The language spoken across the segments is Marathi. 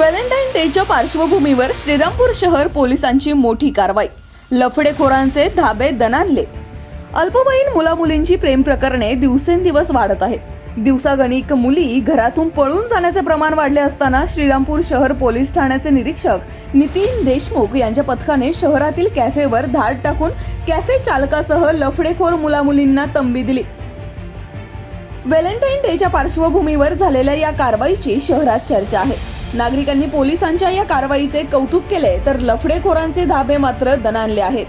व्हॅलेंटाईन डेच्या पार्श्वभूमीवर श्रीरामपूर शहर पोलिसांची मोठी कारवाई. लफडेखोरांचे धाबे दणानले अल्पवयीन मुलामुलींची प्रेम प्रकरणे दिवसेंदिवस वाढत आहेत. दिवसागणिक मुली घरातून पळून जाण्याचे प्रमाण वाढले असताना श्रीरामपूर शहर पोलीस ठाण्याचे निरीक्षक नितीन देशमुख यांच्या पथकाने शहरातील कॅफेवर धाड टाकून कॅफे चालकासह लफडेखोर मुलामुलींना तंबी दिली. व्हॅलेंटाईन डेच्या पार्श्वभूमीवर झालेल्या या कारवाईची शहरात चर्चा आहे. नागरिकांनी पोलिसांच्या या कारवाईचे कौतुक केले तर लफडेखोरांचे धाबे मात्र दणाणले आहेत.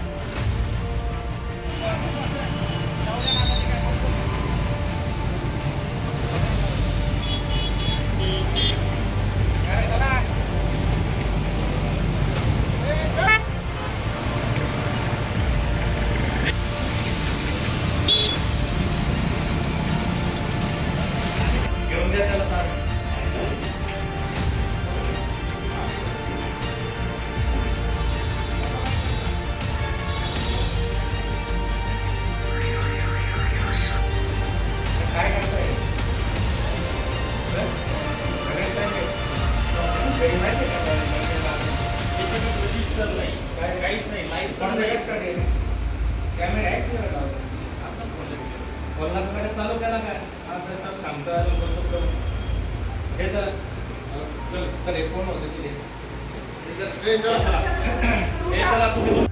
रजिस्टर नाही काय- काहीच नाही लायसन नाही? कॅमेरा आहे लावलेला? आताच बोलले कॅमेरा चालू केला काय हा तर तर सांगतो अजून करतो करू. हे तर चल चल हे कोण होतं तिथे हे हे हे जरा तुम्ही